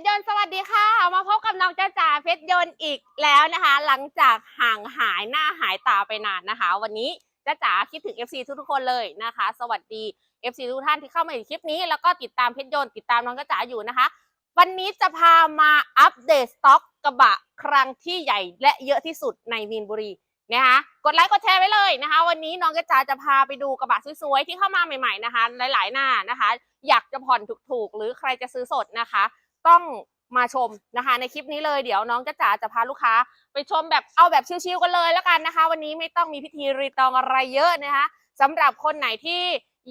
ชรยนต์สวัสดีค่ะ มาพบกับน้องจ้าจ๋าเพชรยนต์อีกแล้วนะคะ หลังจากห่างหายหน้าหายตาไปนานนะคะ วันนี้จ้าจ๋าคิดถึง FC ทุกๆคนเลยนะคะ สวัสดี FC ทุกท่านที่เข้ามาในคลิปนี้ แล้วก็ติดตามเพชรยนต์ติดตามน้องจ้าจ๋าอยู่นะคะ วันนี้จะพามาอัปเดตสต็อกกระบะครั้งที่ใหญ่และเยอะที่สุดในมีนบุรีนะคะกดไลค์กดแชร์ไว้เลยนะคะ วันนี้น้องกระจาจะพาไปดูกระบะสวยๆที่เข้ามาใหม่ ๆนะคะ หลายๆหน้านะคะ อยากจะผ่อนถูกๆ หรือใครจะซื้อสดนะคะ ต้องมาชมนะคะ ในคลิปนี้เลยเดี๋ยวน้องกระจาจะพาลูกค้า ไปชมแบบเอาแบบชิวๆกันเลยแล้วกันนะคะ วันนี้ไม่ต้องมีพิธีรีตองอะไรเยอะนะคะสำหรับคนไหนที่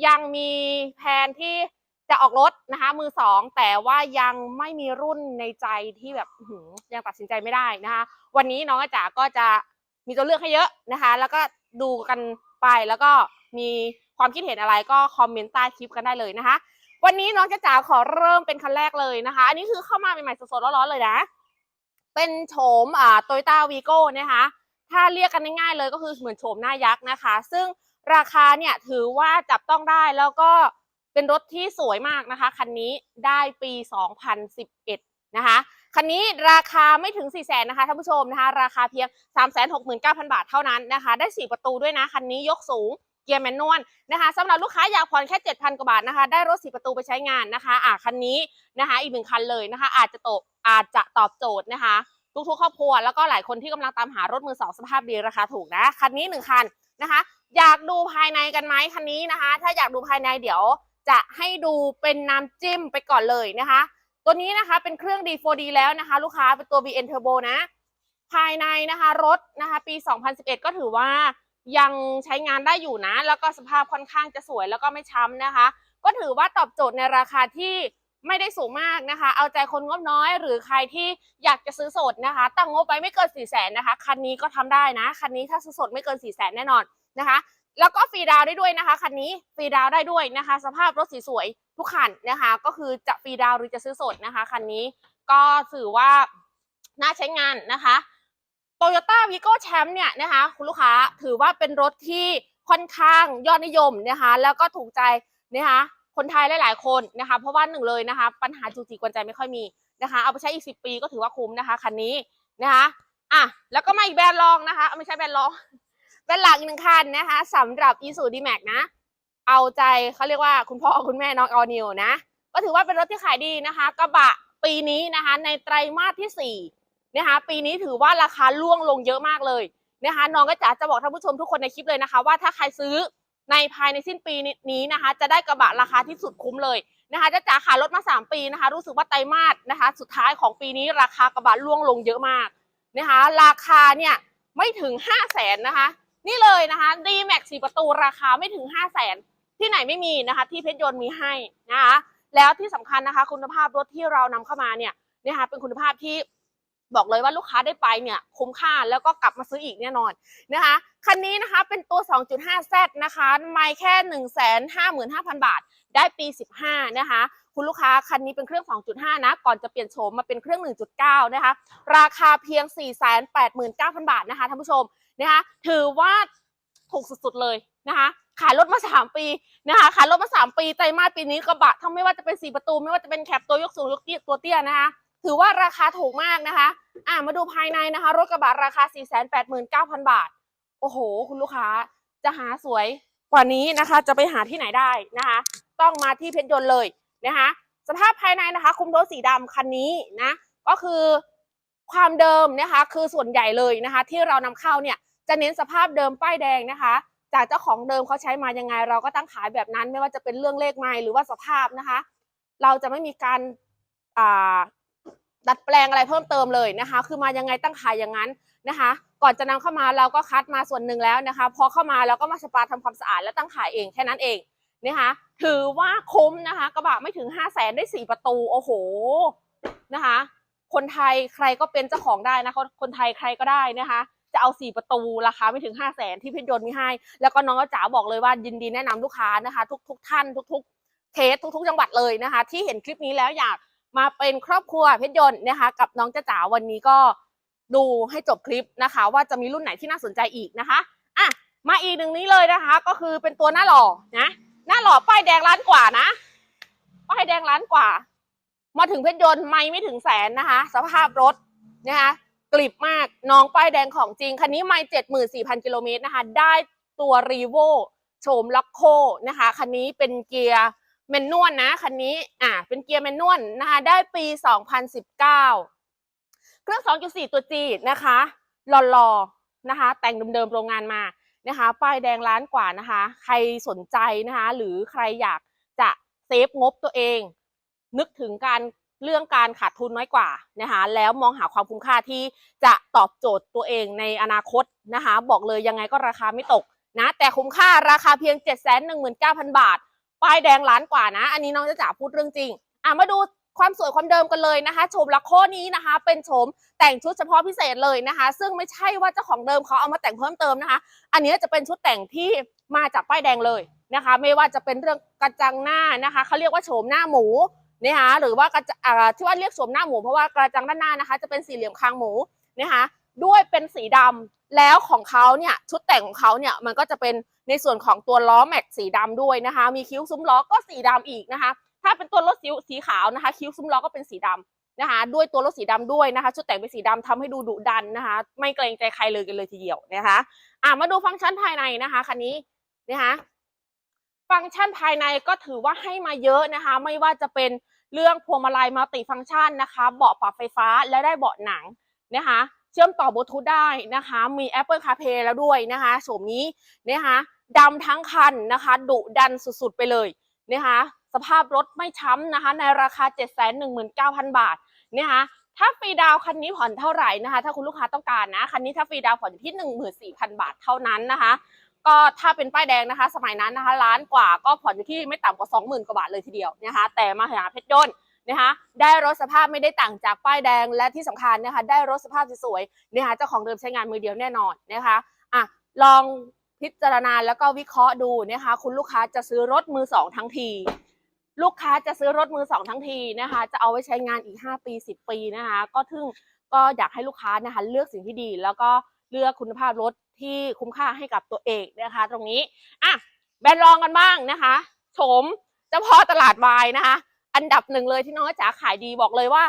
ยังมีแผนที่จะออกรถนะคะ มือสองแต่ว่ายังไม่มีรุ่นในใจที่แบบยังตัดสินใจไม่ได้นะคะ วันนี้น้องกระจาก็จะมีตัวเลือกให้เยอะนะคะ แล้วก็ดูกันไปแล้วก็มีความคิดเห็นอะไรก็คอมเมนต์ใต้คลิปกันได้เลยนะคะ วันนี้น้องจะจ๋าขอเริ่มเป็นคันแรกเลยนะคะ อันนี้คือเข้ามาใหม่ๆสดๆร้อนๆเลยนะ เป็นโฉมอ่าโตโยต้าวีโก้นะคะ ถ้าเรียกกันง่ายๆเลยก็คือเหมือนโฉมหน้ายักษ์นะคะ ซึ่งราคาเนี่ยถือว่าจับต้องได้แล้วก็เป็นรถที่สวยมากนะคะ คันนี้ได้ปี 2011 นะคะ คันนี้ราคาไม่ถึง 4 0 0 0 0นนะคะท่านผู้ชมนะคะ ราคาเพียง 369,000 บาทเท่านั้นนะคะ ได้ 4 ประตูด้วยนะ คันนี้ยกสูง กียร์แมนนวลนะคะสำหรับลูกค้าอยากผ่อนแค่ 7,000 กว่าบาทนะคะ ได้รถสีประตูไปใช้งานนะคะ อะคันนี้นะคะ อีกหนึ่งคันเลยนะคะ อาจจะตอบอาจจะตอบโจทย์นะคะ ทุกๆ ครอบครัวแล้วก็หลายคนที่กำลังตามหารถมือสองสภาพดีราคาถูกนะคันนี้หนึ่งคันนะคะ อยากดูภายในกันไหมคันนี้นะคะ ถ้าอยากดูภายในเดี๋ยวจะให้ดูเป็นน้ำจิ้มไปก่อนเลยนะคะ ตัวนี้นะคะเป็นเครื่อง D4D แล้วนะคะ ลูกค้าเป็นตัว BN Turbo นะ ภายในนะคะรถนะคะ ปี 2011 ก็ถือว่า ยังใช้งานได้อยู่นะ แล้วก็สภาพค่อนข้างจะสวยแล้วก็ไม่ช้ำนะคะ ก็ถือว่าตอบโจทย์ในราคาที่ไม่ได้สูงมากนะคะ เอาใจคนงบน้อยหรือใครที่อยากจะซื้อสดนะคะ ตั้งงบไว้ไม่เกิน4 0 0 0 0นนะคะ คันนี้ก็ทำได้นะ คันนี้ถ้าซื้อสดไม่เกิน4 0 0 0 0 0แน่นอนนะคะ แล้วก็ฟรีดาวได้ด้วยนะคะ คันนี้ฟรีดาวได้ด้วยนะคะ สภาพรถสีสวยทุกคันนะคะ ก็คือจะฟรีดาวหรือจะซื้อสดนะคะ คันนี้ก็ถือว่าน่าใช้งานนะคะ โตโยต้าวีโก้แชมป์เนี่ยนะคะคุณลูกค้าถือว่าเป็นรถที่ค่อนข้างยอดนิยมนะคะแล้วก็ถูกใจนะคะคนไทยหลาย ๆ คนนะคะ เพราะว่าหนึ่งเลยนะคะ ปัญหาจูจีกวนใจไม่ค่อยมีนะคะ เอาไปใช้อีกสิปีก็ถือว่าคุ้มนะคะคันนี้นะคะอะแล้วก็มาอีกแบรนด์รองนะคะไม่ใช่แบรนด์รองแบรนด์หลักอีกหนึ่งคันนะคะสำหรับ i s u d m a x นะเอาใจเขาเรียกว่าคุณพ่อคุณแม่น้องออนิวนะก็ถือว่าเป็นรถที่ขายดีนะคะกระบะปีนี้นะคะในไตรมาสที่สี่ นะคะปีนี้ถือว่าราคาล่วงลงเยอะมากเลยนะคะน้องก็จะจะบอกท่านผู้ชมทุกคนในคลิปเลยนะคะ ว่าถ้าใครซื้อในภายในสิ้นปีนี้นะคะ จะได้กระบะราคาที่สุดคุ้มเลยนะคะจะจ๋าขายรถมา 3 ปีนะคะ รู้สึกว่าไตรมาสนะคะ สุดท้ายของปีนี้ราคากระบะล่วงลงเยอะมากนะคะ ราคาเนี่ยไม่ถึง 5 0 0แสนนะคะ นี่เลยนะคะ D Max 4ประตูราคาไม่ถึง 5 0 0แสนที่ไหนไม่มีนะคะ ที่เพชรยนต์มีให้นะคะแล้วที่สำคัญนะคะ คุณภาพรถที่เรานำเข้ามาเนี่ยนะคะเป็นคุณภาพที่ บอกเลยว่าลูกค้าได้ไปเนี่ยคุ้มค่าแล้วก็กลับมาซื้ออีกแน่นอนนะคะคันนี้นะคะเป็นตัว 2.5Z นะคะไม่แค่ 155,000 บาท ได้ปี 15 นะคะ คุณลูกค้าคันนี้เป็นเครื่อง 2.5 นะ ก่อนจะเปลี่ยนโฉมมาเป็นเครื่อง 1.9 นะคะ ราคาเพียง 489,000 บาทนะคะท่านผู้ชมนะคะถือว่าถูกสุดๆเลยนะคะขายรถมา 3 ปีนะคะขายรถมา 3 ปีไตรมาสปีนี้กระบะทั้งไม่ว่าจะเป็น 4 ประตู ไม่ว่าจะเป็นแคปตัวยกสูงยกเตี้ยตัวเตี้ยนะคะ ถือว่าราคาถูกมากนะคะ อะมาดูภายในนะคะ รถกระบะราคา 489,000 บาท โอ้โห คุณลูกค้าจะหาสวยกว่านี้นะคะ จะไปหาที่ไหนได้นะคะ ต้องมาที่เพชรยนต์เลยนะคะ สภาพภายในนะคะ คุมโทนสีดำคันนี้นะ ก็คือความเดิมนะคะ คือส่วนใหญ่เลยนะคะ ที่เรานำเข้าเนี่ย จะเน้นสภาพเดิมป้ายแดงนะคะ จากเจ้าของเดิมเขาใช้มายังไง เราก็ตั้งขายแบบนั้น ไม่ว่าจะเป็นเรื่องเลขไม้หรือว่าสภาพนะคะ เราจะไม่มีการอ่า ดัดแปลงอะไรเพิ่มเติมเลยนะคะ คือมายังไงตั้งขายอย่างนั้นนะคะ ก่อนจะนำเข้ามาเราก็คัดมาส่วนหนึ่งแล้วนะคะ พอเข้ามาเราก็มาสปาทำความสะอาดแล้วตั้งขายเองแค่นั้นเองนะคะ ถือว่าคุ้มนะคะ กระบะไม่ถึง5 0 0แสนได้ 4 ประตู โอ้โหนะคะ คนไทยใครก็เป็นเจ้าของได้นะคะคนไทยใครก็ได้นะคะ จะเอา 4 ประตูราคาไม่ถึง5 0 0แสนที่พชรยนต์มีให้ แล้วก็น้องจ๋าบอกเลยว่ายินดีแนะนำลูกค้านะคะ ทุกทุกท่านทุก ๆ เคสทุก ๆ จังหวัดเลยนะคะ ที่เห็นคลิปนี้แล้วอยาก มาเป็นครอบครัวเพชรยนต์นะคะ กับน้องจ้าจ๋าวันนี้ก็ดูให้จบคลิปนะคะ ว่าจะมีรุ่นไหนที่น่าสนใจอีกนะคะอะมาอีกหนึ่งนี้เลยนะคะ ก็คือเป็นตัวหน้าหล่อนะหน้าหล่อป้ายแดงล้านกว่านะป้ายแดงล้านกว่า มาถึงเพชรยนต์ไม่ไม่ถึงแสนนะคะ สภาพรถนะคะกลิบมากน้องป้ายแดงของจริง คันนี้ไม่เจ็ดหมื่นสี่พันกิโลเมตรนะคะ ได้ตัวรีโวโฉมล็อกโคนะคะ คันนี้เป็นเกียร์ แมนนวลนะคันนี้อ่าเป็นเกียร์แมนนวลนะคะได้ปี 2019 เครื่อง 2.4 ตัว G นะคะหล่อๆนะคะ แต่งเดิมๆโรงงานมานะคะ ป้ายแดงล้านกว่านะคะ ใครสนใจนะคะ หรือใครอยากจะเซฟงบตัวเอง นึกถึงการเรื่องการขาดทุนน้อยกว่านะคะแล้วมองหาความคุ้มค่าที่จะตอบโจทย์ตัวเองในอนาคตนะคะ บอกเลยยังไงก็ราคาไม่ตกนะแต่คุ้มค่าราคาเพียง 719,000 บาท ป้ายแดงล้านกว่านะ อันนี้น้องจะจ๋าพูดเรื่องจริง อะมาดูความสวยความเดิมกันเลยนะคะโฉมลักโคนี้นะคะ เป็นโฉมแต่งชุดเฉพาะพิเศษเลยนะคะ ซึ่งไม่ใช่ว่าเจ้าของเดิมเขาเอามาแต่งเพิ่มเติมนะคะ อันนี้จะเป็นชุดแต่งที่มาจากป้ายแดงเลยนะคะ ไม่ว่าจะเป็นเรื่องกระจังหน้านะคะเขาเรียกว่าโฉมหน้าหมูนะคะหรือว่ากระจอ่าที่ว่าเรียกโฉมหน้าหมูเพราะว่ากระจังด้านหน้านะคะ จะเป็นสี่เหลี่ยมคางหมูนะคะด้วยเป็นสีดำ แล้วของเขาเนี่ยชุดแต่งของเขาเนี่ยมันก็จะเป็นในส่วนของตัวล้อแม็กสีดำด้วยนะคะ มีคิ้วซุ้มล้อก็สีดำอีกนะคะ ถ้าเป็นตัวรถสีสีขาวนะคะ คิ้วซุ้มล้อก็เป็นสีดำนะคะ ด้วยตัวรถสีดำด้วยนะคะ ชุดแต่งเป็นสีดำทำให้ดูดุดันนะคะ ไม่เกรงใจใครเลยกันเลยทีเดียวนะคะอะมาดูฟังก์ชันภายในนะคะคันนี้นะคะฟังก์ชันภายในก็ถือว่าให้มาเยอะนะคะ ไม่ว่าจะเป็นเรื่องพวงมาลัยมัลติฟังก์ชันนะคะ เบาะปรับไฟฟ้าและได้เบาะหนังนะคะ เชื่อมต่อบลูทูธได้นะคะ มี Apple CarPlay แล้วด้วยนะคะโฉมนี้นะคะดำทั้งคันนะคะดุดันสุดๆไปเลยนะคะสภาพรถไม่ช้ำนะคะ ในราคา 719,000 บาทนะคะถ้าฟรีดาวคันนี้ผ่อนเท่าไหร่นะคะ ถ้าคุณลูกค้าต้องการนะคันนี้ถ้าฟรีดาวน์ผ่อนอยู่ที่ 14,000 บาทเท่านั้นนะคะ ก็ถ้าเป็นป้ายแดงนะคะ สมัยนั้นนะคะล้านกว่าก็ผ่อนอยู่ที่ไม่ต่ำกว่า 20,000 กว่าบาทเลยทีเดียวนะคะ แต่มาหาเพชรยนต์ นะคะได้รถสภาพไม่ได้ต่างจากป้ายแดงและที่สำคัญนะคะได้รถสภาพสวยๆนะคะเจ้าของเดิมใช้งานมือเดียวแน่นอนนะคะอะลองพิจารณาแล้วก็วิเคราะห์ดูนะคะคุณลูกค้าจะซื้อรถมือสองทั้งที ลูกค้าจะซื้อรถมือสองทั้งทีนะคะจะเอาไว้ใช้งานอีก 5 ปี 10 ปีนะคะ ก็ถึงก็อยากให้ลูกค้านะคะเลือกสิ่งที่ดี แล้วก็เลือกคุณภาพรถที่คุ้มค่าให้กับตัวเองนะคะ ตรงนี้อะแบรนด์รองกันบ้างนะคะโฉมเฉพาะตลาดวายนะคะ อันดับหนึ่งเลยที่น้องจ๋าขายดีบอกเลยว่า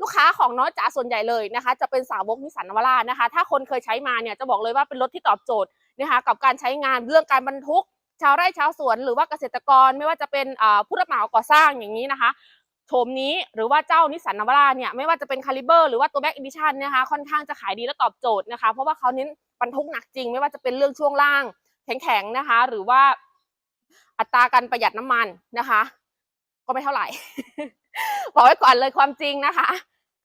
ลูกค้าของน้องจ๋าส่วนใหญ่เลยนะคะ จะเป็นสาวกนิสสันนวาร่านะคะ ถ้าคนเคยใช้มาเนี่ยจะบอกเลยว่าเป็นรถที่ตอบโจทย์นะคะกับการใช้งานเรื่องการบรรทุก ชาวไร่ชาวสวนหรือว่าเกษตรกรไม่ว่าจะเป็นผู้รับเหมาก่อสร้างอย่างนี้นะคะโฉมนี้หรือว่าเจ้านิสสันนาวาร่าเนี่ยไม่ว่าจะเป็นคาลิเบอร์หรือว่าตัวแบ็กอีดิชันนะคะค่อนข้างจะขายดีและตอบโจทย์นะคะ เพราะว่าเขาเน้นบรรทุกหนักจริง ไม่ว่าจะเป็นเรื่องช่วงล่าง แข็งๆนะคะ หรือว่าอัตราการประหยัดน้ำมันนะคะ ก็ไม่เท่าไหร่บอกไว้ก่อนเลยความจริงนะคะ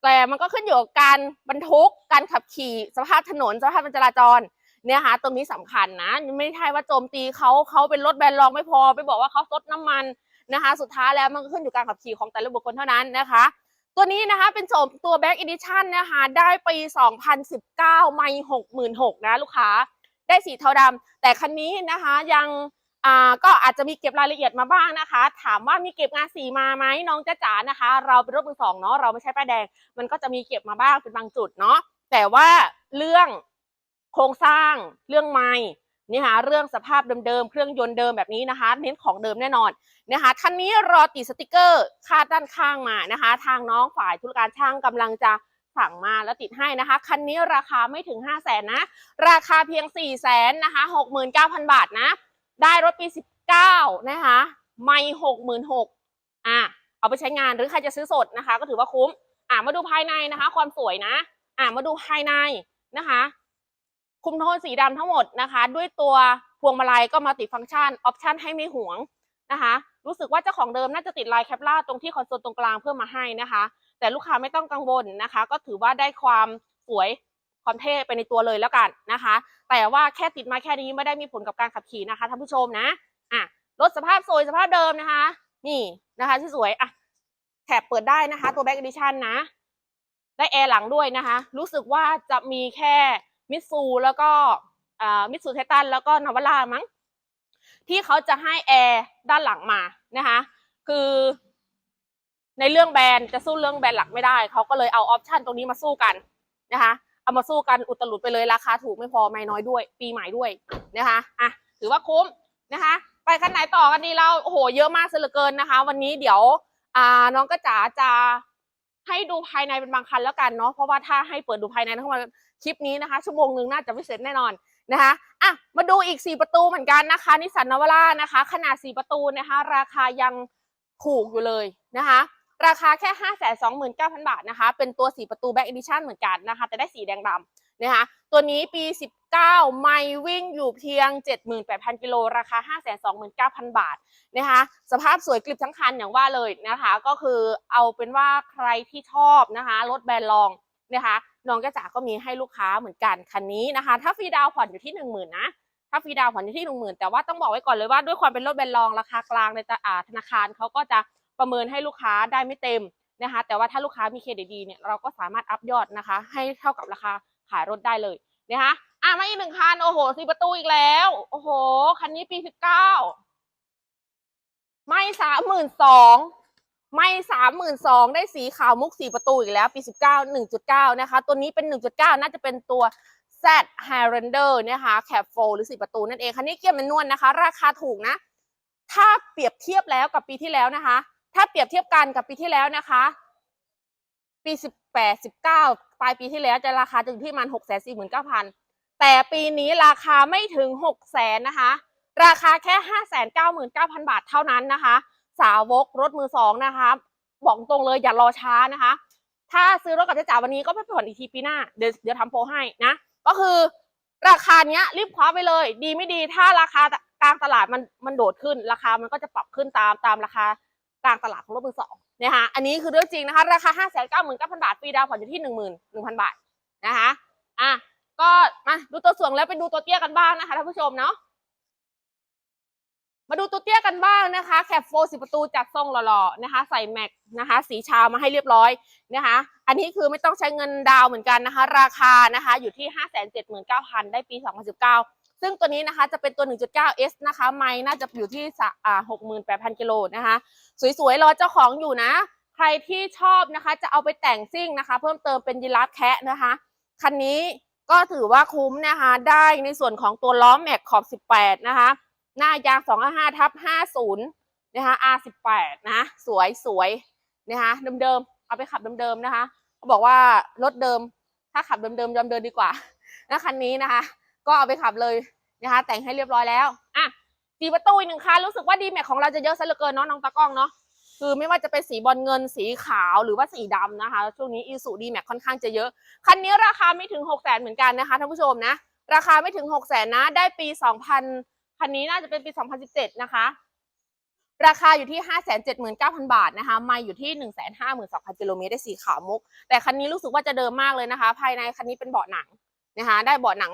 แต่มันก็ขึ้นอยู่กับการบรรทุกการขับขี่สภาพถนนสภาพการจราจรเนี่ยค่ะตรงนี้สำคัญนะไม่ใช่ว่าโจมตีเขาเขาเป็นรถแบรนด์รองไม่พอ ไปบอกว่าเขาซดน้ำมันนะคะ สุดท้ายแล้วมันก็ขึ้นอยู่กับการขับขี่ของแต่ละบุคคลเท่านั้นนะคะ ตัวนี้นะคะเป็นโฉมตัว Back Edition นะคะได้ปี 2019 ไม่ 66,000นะลูกค้าได้สีเทาดำแต่คันนี้นะคะยัง อ่าก็อาจจะมีเก็บรายละเอียดมาบ้างนะคะ ถามว่ามีเก็บงานสีมาไหมน้องจ้าจ๋านะคะ เราเป็นรถมือสองเนาะเราไม่ใช่ป้ายแดง มันก็จะมีเก็บมาบ้างเป็นบางจุดเนาะแต่ว่าเรื่องโครงสร้างเรื่องไม้นี่ค่ะเรื่องสภาพเดิมๆเครื่องยนต์เดิมแบบนี้นะคะ เน้นของเดิมแน่นอนนะคะคันนี้รอติดสติกเกอร์คาดด้านข้างมานะคะ ทางน้องฝ่ายธุรการช่างกำลังจะสั่งมาแล้วติดให้นะคะคันนี้ราคาไม่ถึง 5 0 0แสนนะ ราคาเพียง 4 0 0แสนนะคะ 69,000 บาทนะ ได้รถปี 19 นะคะ ไม่66,000อะเอาไปใช้งานหรือใครจะซื้อสดนะคะ ก็ถือว่าคุ้ม อะมาดูภายในนะคะ ความสวยนะ อะมาดูภายในนะคะ คุมโทนสีดำทั้งหมดนะคะ ด้วยตัวพวงมาลัยก็มาติดฟังก์ชันออปชันให้ไม่หวงนะคะ รู้สึกว่าเจ้าของเดิมน่าจะติดลายแคปลาตรงที่คอนโซลตรงกลางเพิ่มมาให้นะคะ แต่ลูกค้าไม่ต้องกังวลนะคะ ก็ถือว่าได้ความสวย ความเท่ไปในตัวเลยแล้วกันนะคะ แต่ว่าแค่ติดมาแค่นี้ไม่ได้มีผลกับการขับขี่นะคะท่านผู้ชมนะอะรถสภาพสวยสภาพเดิมนะคะ นี่นะคะที่สวยอะแถบเปิดได้นะคะ ตัว Back Edition นะ ได้แอร์หลังด้วยนะคะ รู้สึกว่าจะมีแค่มิตซูแล้วก็มิตซูไททันแล้วก็นาวารามั้งที่เขาจะให้แอร์ด้านหลังมานะคะ คือในเรื่องแบรนด์จะสู้เรื่องแบรนด์หลักไม่ได้ เขาก็เลยเอาออปชันตรงนี้มาสู้กันนะคะ เอามาสู้กันอุตลุดไปเลยราคาถูกไม่พอไม่น้อยด้วย ปีใหม่ด้วยนะคะอะถือว่าคุ้มนะคะ ไปคันไหนต่อกันดีเราโอ้โหเยอะมากเหลือเกินนะคะ วันนี้เดี๋ยวอ่าน้องก็จ๋าจะให้ดูภายในเป็นบางคันแล้วกันเนาะเพราะว่าถ้าให้เปิดดูภายในทั้งวันคลิปนี้นะคะ ชั่วโมงหนึ่งน่าจะไม่เสร็จแน่นอนนะคะอะมาดูอีก 4 ประตูเหมือนกันนะคะนิสสันนวร่านะคะ ขนาด 4 ประตูนะคะ ราคายังถูกอยู่เลยนะคะ ราคาแค่ 5 2 9 0 0 0 บาทนะคะ เป็นตัว4ประตูแบ็กอีดิชันเหมือนกันนะคะ แต่ได้สีแดงดำนะคะ ตัวนี้ปี 19 ไม่วิ่งอยู่เพียง 78,000 กิโล ราคา 529,000 บาทนะคะ สภาพสวยกลิบทั้งคันอย่างว่าเลยนะคะ ก็คือเอาเป็นว่าใครที่ชอบนะคะ รถแบรนด์ลองนะคะน้องกระจ๋าก็มีให้ลูกค้าเหมือนกันคันนี้นะคะ ถ้าฟรีดาวผ่อนอยู่ที่ 10,000นะถ้าฟรีดาวผ่อนอยู่ที่ 10,000 แต่ว่าต้องบอกไว้ก่อนเลยว่าด้วยความเป็นรถแบรนด์ลองราคากลางในธนาคารเขาก็จะ ประเมินให้ลูกค้าได้ไม่เต็มนะคะ แต่ว่าถ้าลูกค้ามีเครดิตดีเนี่ยเราก็สามารถอัพยอดนะคะ ให้เท่ากับราคาขายรถได้เลยนะคะอะมาอีกหนึ่งคันโอ้โหสีประตูอีกแล้ว โอ้โห คันนี้ปี19ไม่สามหมื่นสองไม่สามหมื่นสองได้สีขาวมุกสีประตูอีกแล้ว ปี19 1.9นะคะ ตัวนี้เป็น1.9น่าจะเป็นตัว Z Highlander นะคะแคปโฟหรือสีประตูนั่นเองคันนี้เกียร์แมนนวลนะคะ ราคาถูกนะ ถ้าเปรียบเทียบแล้วกับปีที่แล้วนะคะ ถ้าเปรียบเทียบกันกับปีที่แล้วนะคะ ปี18 19ปดสิบเก้าปลายปีที่แล้วจะราคาจะอยู่ที่ประมัน6 4 9 0 0 0แต่ปีนี้ราคาไม่ถึง6 0 0 0 0นะคะ ราคาแค่599,000บาทเท่านั้นนะคะ สาวกรถมือสองนะคะบอกตรงเลยอย่ารอช้านะคะ ถ้าซื้อรถกับเจ๊จ๋าวันนี้ก็ไปผ่อนอีกทีปีหน้าเดี๋ยวเดี๋ยวทำโปรให้นะ ก็คือราคาเนี้ยรีบคว้าไปเลย ดีไม่ดีถ้าราคากลางตลาดมันมันโดดขึ้น ราคามันก็จะปรับขึ้นตามตามราคา กลางตลาดของรถมือสองนะคะอันนี้คือเรื่องจริงนะคะ ราคา 5 9 9 0 0 0 บาทฟรีดาวผ่อนอยู่ที่ 1 1 0 0 0 บาทนะคะอะก็มาดูตัวส่วนแล้วไปดูตัวเตี้ยกันบ้างนะคะท่านผู้ชมเนาะมาดูตัวเตี้ยกันบ้างนะคะ แคปโฟสิประตูจัดทรงหล่อๆนะคะ ใส่แม็กนะคะ สีชามาให้เรียบร้อยนะคะ อันนี้คือไม่ต้องใช้เงินดาวเหมือนกันนะคะ ราคานะคะ อยู่ที่ 579,000 ได้ปี 2019 ซึ่งตัวนี้นะคะจะเป็นตัว 1.9S นะคะ ไม้น่าจะอยู่ที่สะอ่า68,000กิโลนะคะ สวยๆ รอเจ้าของอยู่นะ ใครที่ชอบนะคะ จะเอาไปแต่งซิ่งนะคะ เพิ่มเติมเป็นยีราฟแคะนะคะ คันนี้ก็ถือว่าคุ้มนะคะ ได้ในส่วนของตัวล้อแม็กขอบ 18 นะคะ หน้ายาง255ทับ50 นะคะ R18 นะ สวยสวยนะคะเดิมๆ เอาไปขับเดิมๆ นะคะเขาบอกว่ารถเดิม ถ้าขับเดิมๆยอมเดินดีกว่านะคันนี้นะคะ ก็เอาไปขับเลยนะคะ แต่งให้เรียบร้อยแล้วอะสีประตูอีกหนึ่งคันรู้สึกว่าดีแม็กของเราจะเยอะซะเหลือเกินเนาะน้องตากล้องเนาะคือไม่ว่าจะเป็นสีบอลเงินสีขาวหรือว่าสีดำนะคะ ช่วงนี้อีสุดีแม็กค่อนข้างจะเยอะ คันนี้ราคาไม่ถึง6 0 0 0 0เหมือนกันนะคะท่านผู้ชมนะ ราคาไม่ถึง6 0 0 0 0นะ ได้ปี2000คันนี้น่าจะเป็นปี2017นะคะ ราคาอยู่ที่579,000บาทนะคะ ไม่อยู่ที่152,000กิโลเมตรได้สีขาวมุก แต่คันนี้รู้สึกว่าจะเดิมมากเลยนะคะ ภายในคันนี้เป็นเบาะหนังนะคะ ได้เบาะหนัง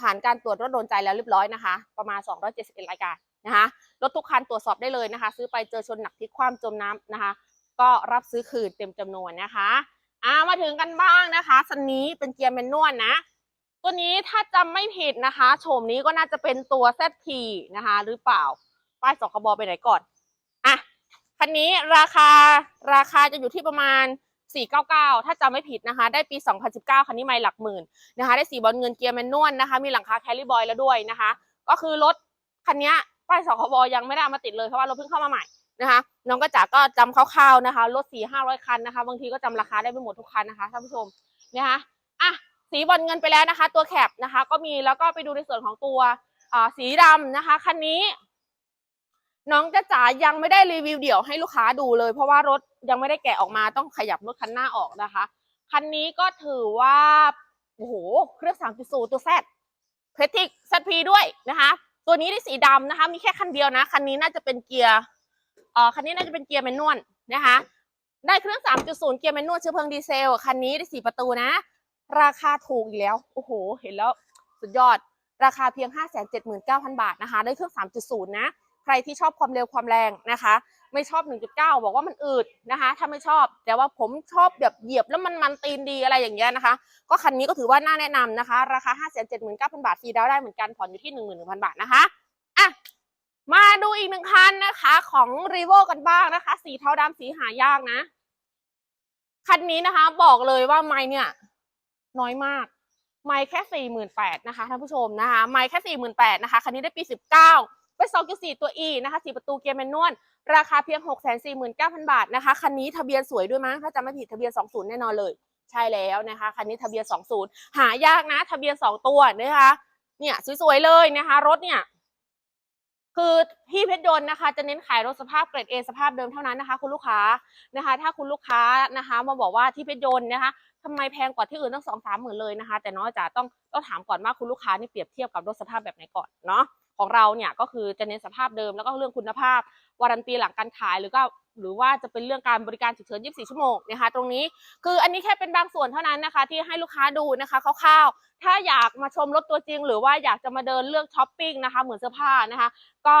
ผ่านการตรวจรถโดนใจแล้วเรียบร้อยนะคะ ประมาณ 271 รายการนะคะรถทุกคันตรวจสอบได้เลยนะคะ ซื้อไปเจอชนหนักพลิกคว่ำจมน้ำนะคะ ก็รับซื้อคืนเต็มจำนวนนะคะอ่ามาถึงกันบ้างนะคะสันนี้เป็นเกียร์แมนนวลนะ ตัวนี้ถ้าจำไม่ผิดนะคะโฉมนี้ก็น่าจะเป็นตัว ZP นะคะ หรือเปล่าป้ายสคบไปไหนก่อนอะคันนี้ราคาราคาจะอยู่ที่ประมาณ 499 ถ้าจำไม่ผิดนะคะ ได้ปี 2019 คันนี้ไม่หลักหมื่นนะคะ ได้สีบอลเงินเกียร์แมนนวลนะคะ มีหลังคาแคลริบอยแล้วด้วยนะคะ ก็คือรถคันนี้ป้ายสคบยังไม่ได้มาติดเลยเพราะว่ารถเพิ่งเข้ามาใหม่นะคะ น้องก็จ๋าก็จำคร่าวๆนะคะ รถสี่ห้าร้อยคันนะคะ บางทีก็จำราคาได้ไม่หมดทุกคันนะคะท่านผู้ชมนะคะ อะ สีบอลเงินไปแล้วนะคะ ตัวแคปนะคะ ก็มีแล้วก็ไปดูในส่วนของตัวสีดำนะคะคันนี้น้องจะจ๋ายังไม่ได้รีวิวเดี่ยวให้ลูกค้าดูเลย เพราะว่ารถ ยังไม่ได้แกะออกมาต้องขยับรถคันหน้าออกนะคะ คันนี้ก็ถือว่าโอ้โหเครื่องสามจุดศูนย์ตัวแซดเพทิกแซดพีด้วยนะคะ ตัวนี้ได้สีดำนะคะ มีแค่คันเดียวนะ คันนี้น่าจะเป็นเกียร์เอ่อคันนี้น่าจะเป็นเกียร์แมนนวลนะคะ ได้เครื่อง 3.0 เกียร์แมนนวลเชื้อเพลิงดีเซล คันนี้ได้สี่ประตูนะ ราคาถูกอีกแล้ว โอ้โห เห็นแล้วสุดยอด ราคาเพียง 579,000 บาทนะคะ ได้เครื่อง 3.0 นะ ใครที่ชอบความเร็วความแรงนะคะ ไม่ชอบ 1.9 บอกว่ามันอืดนะคะ ถ้าไม่ชอบ แต่ว่าผมชอบแบบเหยียบแล้วมันมันตีนดีอะไรอย่างเงี้ยนะคะ ก็คันนี้ก็ถือว่าน่าแนะนำนะคะ ราคา 579,000 บาทฟรีดาวได้เหมือนกันผ่อนอยู่ที่ 11,000 บาทนะคะอะมาดูอีกหนึ่งคันนะคะของ r e v o กันบ้างนะคะ สีเทาดำสีหายากนะ คันนี้นะคะ บอกเลยว่าไม้เนี่ย น้อยมาก ไม้แค่สี่หมื่นแปดนะคะท่านผู้ชมนะคะ ไม้แค่สี่หมื่นแปดนะคะ คันนี้ได้ปีสิบเก้า เป็น 2.4 ตัว E นะคะ 4 ประตูเกียร์แมนนวล ราคาเพียง 649,000 บาทนะคะ คันนี้ทะเบียนสวยด้วยมั้ง ถ้าจำไม่ผิดทะเบียน 20 แน่นอนเลย ใช่แล้วนะคะ คันนี้ทะเบียน 20 หายากนะ ทะเบียน 2 ตัวนะคะ เนี่ยสวยๆเลยนะคะ รถเนี่ยคือพี่เพชรยนนะคะ จะเน้นขายรถสภาพเกรด A สภาพเดิมเท่านั้นนะคะ คุณลูกค้านะคะ ถ้าคุณลูกค้านะคะ มาบอกว่าที่เพชรยนนะคะทำไมแพงกว่าที่อื่นตั้งสองสามหมื่นเลยนะคะ แต่น้อยจ๋าต้องต้องถามก่อนว่าคุณลูกค้านี่เปรียบเทียบกับรถสภาพแบบไหนก่อนเนาะ ของเราเนี่ยก็คือจะเน้นสภาพเดิมแล้วก็เรื่องคุณภาพวารันตีหลังการขายหรือก็หรือว่าจะเป็นเรื่องการบริการฉุกเฉิน 24 ชั่วโมงนะคะ ตรงนี้คืออันนี้แค่เป็นบางส่วนเท่านั้นนะคะ ที่ให้ลูกค้าดูนะคะคร่าวๆ ถ้าอยากมาชมรถตัวจริง หรือว่าอยากจะมาเดินเลือกช้อปปิ้งนะคะเหมือนเสื้อผ้านะคะ ก็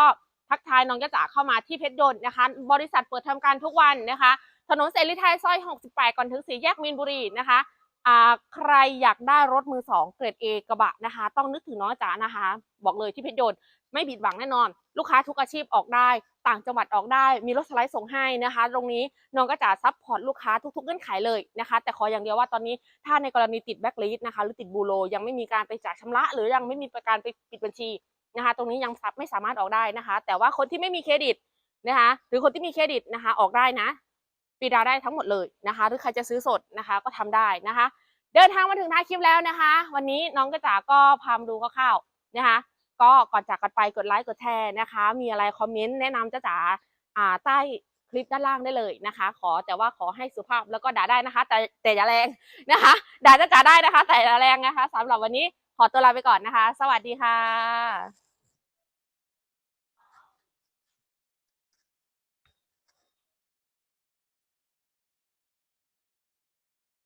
ทักทายน้องยะจ๋าเข้ามาที่เพชรยนต์นะคะ บริษัทเปิดทำการทุกวันนะคะ ถนนเสรีไทยซอย 68 ก่อนถึงสี่แยกมีนบุรีนะคะ ใครอยากได้รถมือสองเกรด A กระบะนะคะ ต้องนึกถึงน้องจ๋านะคะ บอกเลยที่เพชรยนต์ไม่ผิดหวังแน่นอน ลูกค้าทุกอาชีพออกได้ ต่างจังหวัดออกได้ มีรถสไลด์ส่งให้นะคะ ตรงนี้น้องก็จะซัพพอร์ตลูกค้าทุกๆเงื่อนไขเลยนะคะ แต่ขออย่างเดียวว่าตอนนี้ถ้าในกรณีติดแบ็กลิสต์นะคะหรือติดบูโรยังไม่มีการไปจ่ายชำระ หรือยังไม่มีการไปปิดบัญชีนะคะ ตรงนี้ยังซับไม่สามารถออกได้นะคะ แต่ว่าคนที่ไม่มีเครดิตนะคะ หรือคนที่มีเครดิตนะคะออกได้นะ ปีดาวได้ทั้งหมดเลยนะคะ หรือใครจะซื้อสดนะคะก็ทำได้นะคะ เดินทางมาถึงท้ายคลิปแล้วนะคะ วันนี้น้องกระจ๋าก็พามาดูคร่าวๆนะคะ ก็ก่อนจากกันไปกดไลค์กดแชร์นะคะ มีอะไรคอมเมนต์แนะนำจ้าจ๋าอ่าใต้คลิปด้านล่างได้เลยนะคะ ขอแต่ว่าขอให้สุภาพแล้วก็ด่าได้นะคะ แต่แต่อย่าแรงนะคะด่าจ้าจ๋าได้นะคะ แต่อย่าแรงนะคะสำหรับวันนี้ขอตัวลาไปก่อนนะคะ สวัสดีค่ะ